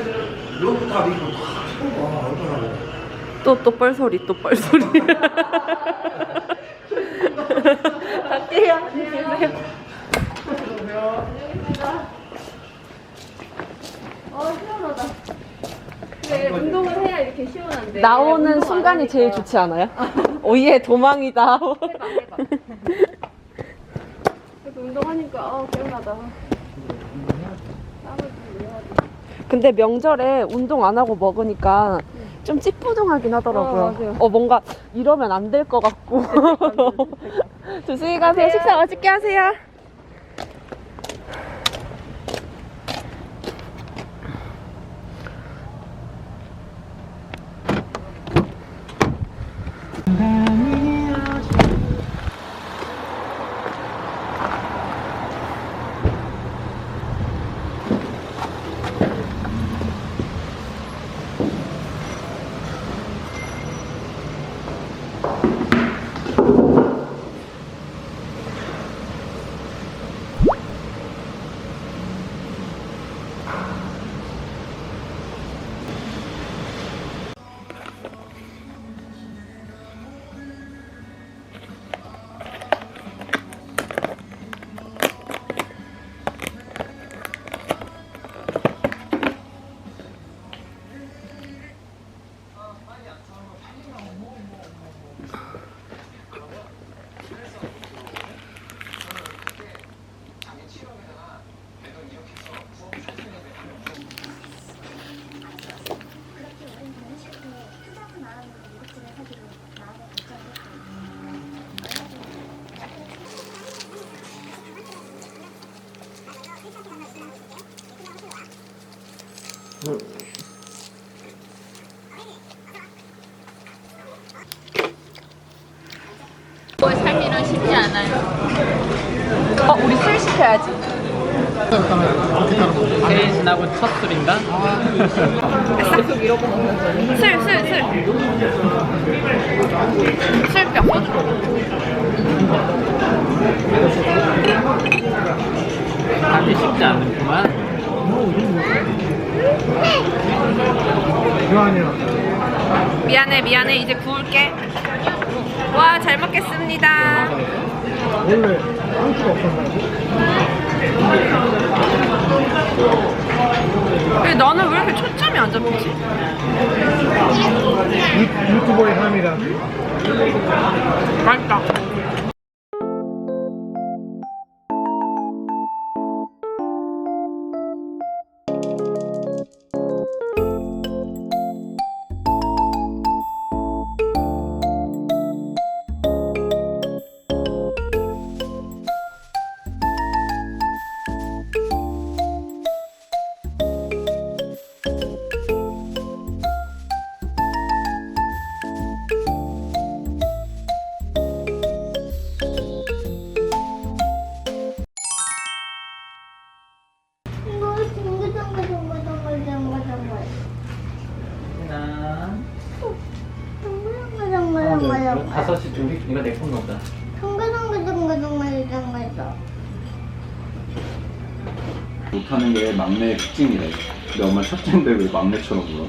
이거부터 이거 다 와, 얼마나 또, 또 뻘 소리, 또 뻘 소리. 갈게요. 안녕히 계세요. 어, 시원하다. 운동을 해야 이렇게 시원한데. 나오는 운동 안 순간이 제일 하니까. 좋지 않아요? 오예, 도망이다. 해봐, 해봐. 그래도 운동하니까, 어, 개운하다. 땀을 좀 내야 돼. 근데 명절에 운동 안 하고 먹으니까 좀 찌뿌둥하긴 하더라고요. 어, 맞아요. 어, 뭔가 이러면 안 될 것 같고. 조심히 가세요. 식사 맛있게 하세요. 어, 우리 술 시켜야지. 새해 지나고 첫 술인가? 계속 이러고 먹는 거. 술, 술, 술. 술병. 하기 쉽지 않구만. 교환이야. 미안해, 미안해. 이제 구울게. 와, 잘 먹겠습니다. 원래 한수가 없었나요? 근데 너는 왜 이렇게 초점이 안 잡히지? 유, 유튜버의 삶이라. 맛있다. 둥글둥글둥글둥글. 다섯 시 준비. 이거 내폰 넣자. 둥글둥글둥글둥글둥글. 못하는 게 막내의 특징이래. 근데 엄마 첫째인데 왜 막내처럼 굴어?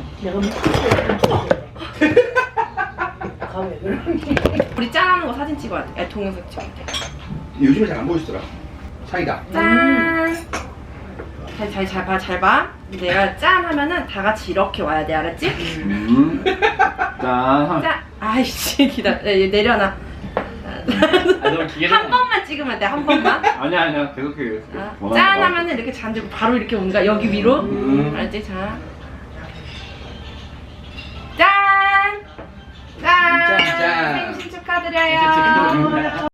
우리 짠하는 거 사진 찍어야 돼. 야, 동영상 찍어야 돼. 요즘에 잘 안 보이시더라. 사이다. 짠. 잘, 잘, 잘 봐, 잘 봐. 내가 짠 하면은 다 같이 이렇게 와야 돼, 알았지? 음. 짠. 짠. 아이씨, 기다려. 내려놔. 아, 너무 기계 한 번만 찍으면 돼 한 번만. 아니야 아니야 계속 해. 아, 짠 하면은 이렇게 잔들고 바로 이렇게 온가 여기 위로. 음. 알지? 자. 짠! 짠! 짠, 짠. 생신 축하드려요.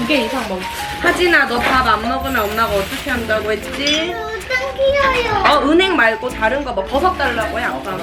두 개 이상 먹. 하진아, 너 밥 안 먹으면 엄마가 어떻게 한다고 했지? 짱 귀여워요. 어, 은행 말고 다른 거 뭐 버섯 달라고 해, 아빠.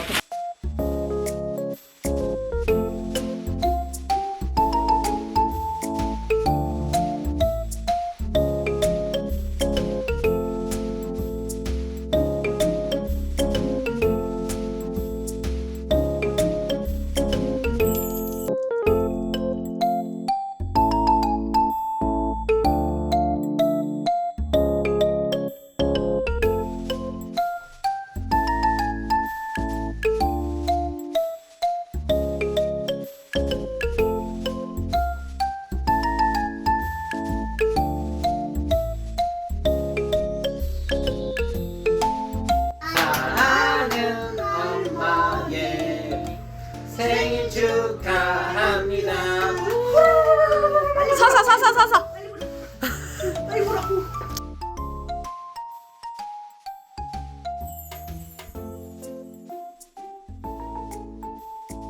そう。